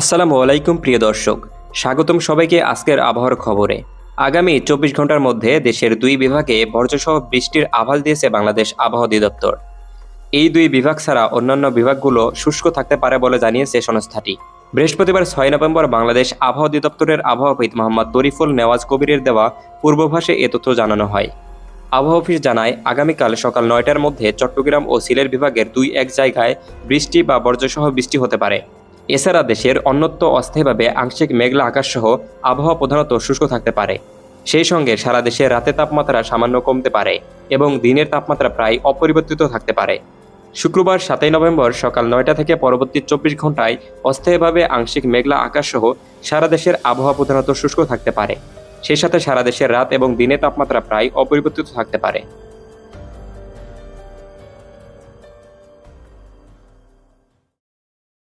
আসসালামু আলাইকুম, প্রিয় দর্শক। স্বাগতম সবাইকে আজকের আবহাওয়ার খবরে। আগামী চব্বিশ ঘণ্টার মধ্যে দেশের দুই বিভাগে বর্জ্যসহ বৃষ্টির আভাল দিয়েছে বাংলাদেশ আবহাওয়া অধিদপ্তর। এই দুই বিভাগ ছাড়া অন্যান্য বিভাগগুলো শুষ্ক থাকতে পারে বলে জানিয়েছে সংস্থাটি। বৃহস্পতিবার ছয় নভেম্বর বাংলাদেশ আবহাওয়া অধিদপ্তরের আবহাওয়াবিদ মোহাম্মদ তরিফুল নেওয়াজ কবিরের দেওয়া পূর্বাভাসে এ তথ্য জানানো হয়। আবহাওয়া অফিস জানায়, আগামীকাল সকাল নয়টার মধ্যে চট্টগ্রাম ও সিলেট বিভাগের দুই এক জায়গায় বৃষ্টি বা বর্জ্যসহ বৃষ্টি হতে পারে। এছাড়া দেশের অন্যত্র অস্থায়ীভাবে আংশিক মেঘলা আকাশসহ আবহাওয়া প্রধানত শুষ্ক থাকতে পারে। সেই সঙ্গে সারা দেশে রাতে তাপমাত্রা সামান্য কমতে পারে এবং দিনের তাপমাত্রা প্রায় অপরিবর্তিত থাকতে পারে। শুক্রবার সাতই নভেম্বর সকাল নয়টা থেকে পরবর্তী চব্বিশ ঘন্টায় অস্থায়ীভাবে আংশিক মেঘলা আকাশসহ সারা দেশের আবহাওয়া প্রধানত শুষ্ক থাকতে পারে। সেই সাথে সারা দেশের রাত এবং দিনের তাপমাত্রা প্রায় অপরিবর্তিত থাকতে পারে।